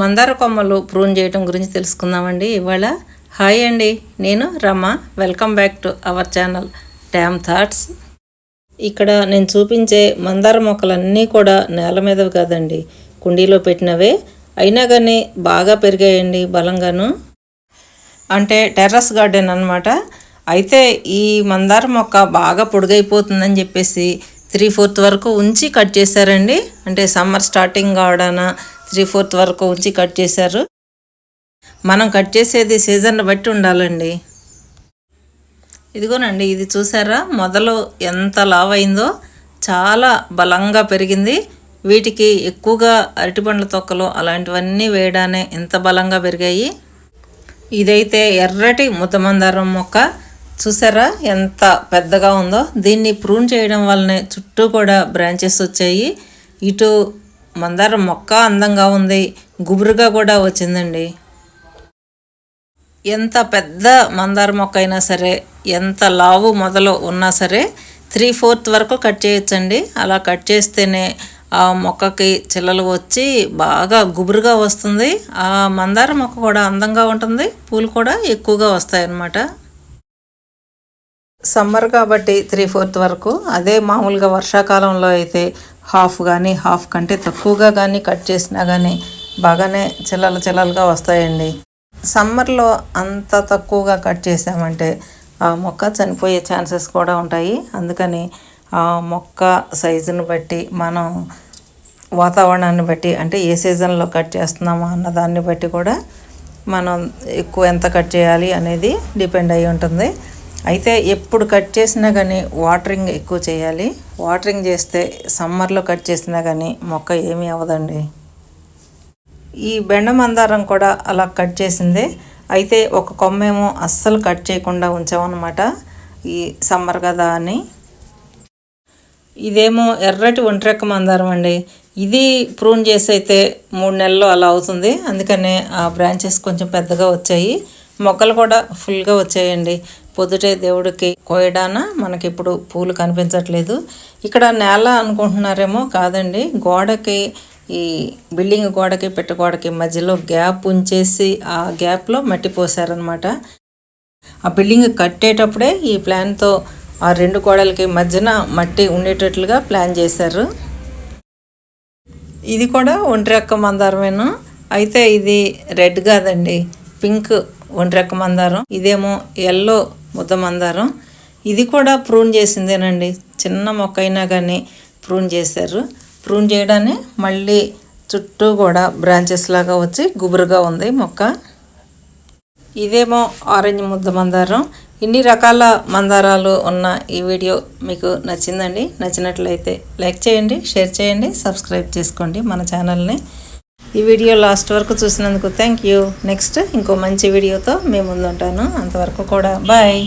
మందార కొమ్మలు ప్రూన్ చేయడం గురించి తెలుసుకుందామండి. ఇవాళ హాయ్ అండి నేను Rama. Welcome back to our channel dam thoughts ఇక్కడ నేను చూపించే మందార మొక్కలన్నీ కూడా నేల మీదవి కాదండి కుండీలో పెట్టినవే. అయినా కానీ బాగా పెరిగాయండి బలంగాను. అంటే టెర్రస్ గార్డెన్ అన్నమాట. అయితే ఈ మందార మొక్క బాగా పొడుగైపోతుందని చెప్పేసి త్రీ ఫోర్త్ వరకు ఉంచి కట్ చేశారండి. అంటే సమ్మర్ స్టార్టింగ్ కావడాన త్రీ ఫోర్త్ వరకు ఉంచి కట్ చేశారు. మనం కట్ చేసేది సీజన్ బట్టి ఉండాలండి. ఇదిగోనండి ఇది చూసారా? మొదలు ఎంత లావ్ అయిందో చాలా బలంగా పెరిగింది. వీటికి ఎక్కువగా అరటిపండ్ల తొక్కలు అలాంటివన్నీ వేయడానే ఎంత బలంగా పెరిగాయి. ఇదైతే ఎర్రటి ముద్దమందారం మొక్క. చూసారా? ఎంత పెద్దగా ఉందో. దీన్ని ప్రూన్ చేయడం వల్లనే చుట్టూ కూడా బ్రాంచెస్ వచ్చాయి. ఇటు మందారం మొక్క అందంగా ఉంది. గుబురుగా కూడా వచ్చిందండి. ఎంత పెద్ద మందార మొక్క అయినా సరే ఎంత లావు మొదలు ఉన్నా సరే త్రీ ఫోర్త్ వరకు కట్ చేయొచ్చండి. అలా కట్ చేస్తేనే ఆ మొక్కకి చిల్లలు వచ్చి బాగా గుబురుగా వస్తుంది. ఆ మందార మొక్క కూడా అందంగా ఉంటుంది. పూలు కూడా ఎక్కువగా వస్తాయన్నమాట. సమ్మర్ కాబట్టి త్రీ ఫోర్త్ వరకు అదే మామూలుగా వర్షాకాలంలో అయితే హాఫ్ కానీ హాఫ్ కంటే తక్కువగా కానీ కట్ చేసినా కానీ బాగానే చిల్లలు చిల్లలుగా వస్తాయండి. సమ్మర్లో అంత తక్కువగా కట్ చేసామంటే ఆ మొక్క చనిపోయే ఛాన్సెస్ కూడా ఉంటాయి. అందుకని ఆ మొక్క సైజుని బట్టి మనం వాతావరణాన్ని బట్టి అంటే ఏ సీజన్లో కట్ చేస్తున్నామో అన్న దాన్ని బట్టి కూడా మనం ఎక్కువ ఎంత కట్ చేయాలి అనేది డిపెండ్ అయి ఉంటుంది. అయితే ఎప్పుడు కట్ చేసినా కానీ వాటరింగ్ ఎక్కువ చేయాలి. వాటరింగ్ చేస్తే సమ్మర్లో కట్ చేసినా కానీ మొక్క ఏమీ అవ్వదండి. ఈ బెండ మందారం కూడా అలా కట్ చేసిందే. అయితే ఒక కొమ్మేమో అస్సలు కట్ చేయకుండా ఉంచామన్నమాట ఈ సమ్మర్ కదా అని. ఇదేమో ఎర్రటి ఒంట్రెక్క మందారం అండి. ఇది ప్రూన్ చేసి అయితే మూడు నెలలు అలా అవుతుంది. అందుకనే ఆ బ్రాంచెస్ కొంచెం పెద్దగా వచ్చాయి. మొక్కలు కూడా ఫుల్గా వచ్చాయండి. పొద్దుటే దేవుడికి కోయడాన? మనకి ఇప్పుడు పూలు కనిపించట్లేదు. ఇక్కడ నేల అనుకుంటున్నారేమో కాదండి. గోడకి ఈ బిల్డింగ్ గోడకి పెట్ట గోడకి మధ్యలో గ్యాప్ ఉంచేసి ఆ గ్యాప్లో మట్టి పోసారనమాట ఆ బిల్డింగ్ కట్టేటప్పుడే ఈ ప్లాన్తో ఆ రెండు గోడలకి మధ్యన మట్టి ఉండేటట్లుగా ప్లాన్ చేశారు. ఇది కూడా ఒంటిరెక్క మందారమేను? అయితే ఇది రెడ్ కాదండి. పింక్ ఒంటిరెక్క మందారం. ఇదేమో ఎల్లో ముద్ద మందారం. ఇది కూడా ప్రూన్ చేసిందేనండి. చిన్న మొక్క అయినా కానీ ప్రూన్ చేశారు. ప్రూన్ చేయడాన్ని మళ్ళీ చుట్టూ కూడా బ్రాంచెస్ లాగా వచ్చి గుబురుగా ఉంది మొక్క. ఇదేమో ఆరెంజ్ ముద్ద మందారం. ఇన్ని రకాల మందారాలు ఉన్న ఈ వీడియో మీకు నచ్చిందండి. నచ్చినట్లయితే లైక్ చేయండి షేర్ చేయండి సబ్స్క్రైబ్ చేసుకోండి మన ఛానల్ని. ఈ వీడియో లాస్ట్ వరకు చూసినందుకు థ్యాంక్ యూ. నెక్స్ట్ ఇంకో మంచి వీడియోతో మేము ముందుంటాను. అంతవరకు కూడా బాయ్.